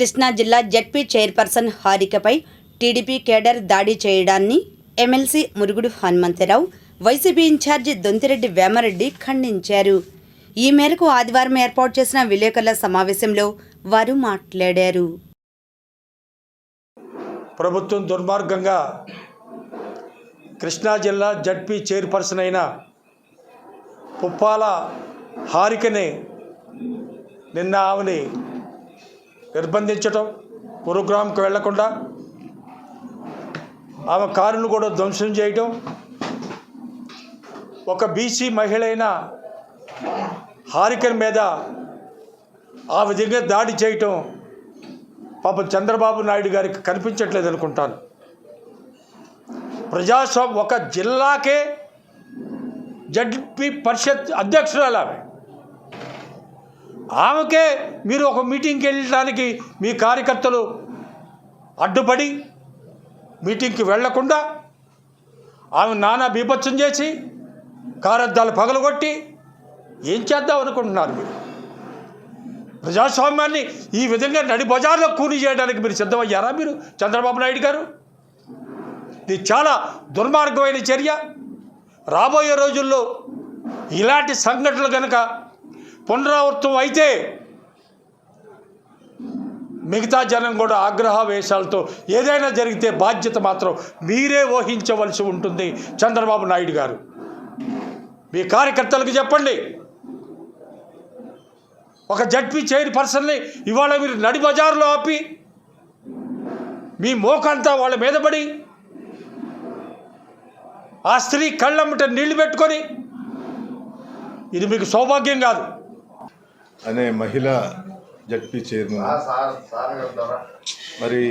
కృష్ణా జిల్లా ZP chairperson హారికపై TDP cadre దాడి చేయడాన్ని MLC Murugudu Hanumantha Rao YCP incharge Dontireddy Vemareddy ఖండించారు. ఈ మేరకు ఆదివారం ఏర్పాటు చేసిన విలేకరుల సమావేశంలో వారు మాట్లాడారు. ప్రభుత్వం దుర్మార్గంగా కృష్ణా జిల్లా జడ్పీ చైర్పర్సన్ అయిన పుప్పాల హారికని నిన్న ఆమెని నిర్బంధించటం ప్రోగ్రాంకి వెళ్ళకుండా ఆమె కారును కూడా ధ్వంసం చేయటం ఒక బీసీ మహిళ అయిన హారికన్ మీద ఆ విధంగా దాడి చేయటం పాపం చంద్రబాబు నాయుడు గారికి కనిపించట్లేదు అనుకుంటాను. ప్రజాస్వామ్యం ఒక జిల్లాకే జడ్పీ పరిషత్ అధ్యక్షురాలు ఆమె. ఆమెకే మీరు ఒక మీటింగ్కి వెళ్ళడానికి మీ కార్యకర్తలు అడ్డుపడి మీటింగ్కి వెళ్ళకుండా ఆమె నానా బీభత్సం చేసి కారద్దాలు పగలగొట్టి ఏం చేద్దాం అనుకుంటున్నారు మీరు? ప్రజాస్వామ్యాన్ని ఈ విధంగా నడి బజార్లో కూని చేయడానికి మీరు సిద్ధమయ్యారా మీరు చంద్రబాబు నాయుడు గారు? ఇది చాలా దుర్మార్గమైన చర్య. రాబోయే రోజుల్లో ఇలాంటి సంఘటనలు కనుక పునరావృతం అయితే మిగతా జనం కూడా ఆగ్రహావేశాలతో ఏదైనా జరిగితే బాధ్యత మాత్రం మీరే ఊహించవలసి ఉంటుంది చంద్రబాబు నాయుడు గారు. మీ కార్యకర్తలకు చెప్పండి. ఒక జడ్పీ చైర్ పర్సన్ని ఇవాళ మీరు నడి బజార్లో ఆపి మీ మోకంతా వాళ్ళ మీద పడి ఆ స్త్రీ కళ్ళమ్మట నీళ్ళు పెట్టుకొని ఇది మీకు సౌభాగ్యం కాదు. అనే మహిళ జడ్పీ చైర్మన్. మరి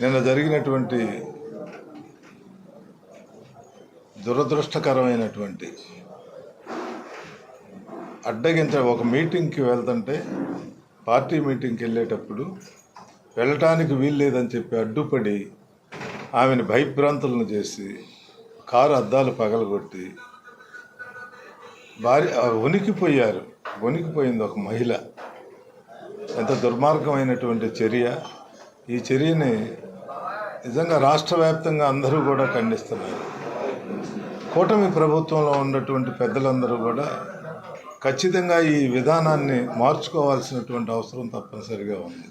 నిన్న జరిగినటువంటి దురదృష్టకరమైనటువంటి అడ్డగించ ఒక మీటింగ్కి వెళ్తుంటే పార్టీ మీటింగ్కి వెళ్ళేటప్పుడు వెళ్ళటానికి వీల్లేదని చెప్పి అడ్డుపడి ఆమెను భయభ్రాంతులను చేసి కారు అద్దాలు పగలగొట్టి భార్య వణికిపోయారు వణికిపోయింది ఒక మహిళ. ఎంత దుర్మార్గమైనటువంటి చర్య. ఈ చర్యని నిజంగా రాష్ట్ర వ్యాప్తంగా అందరూ కూడా ఖండిస్తున్నారు. కూటమి ప్రభుత్వంలో ఉన్నటువంటి పెద్దలందరూ కూడా ఖచ్చితంగా ఈ విధానాన్ని మార్చుకోవాల్సినటువంటి అవసరం తప్పనిసరిగా ఉంది.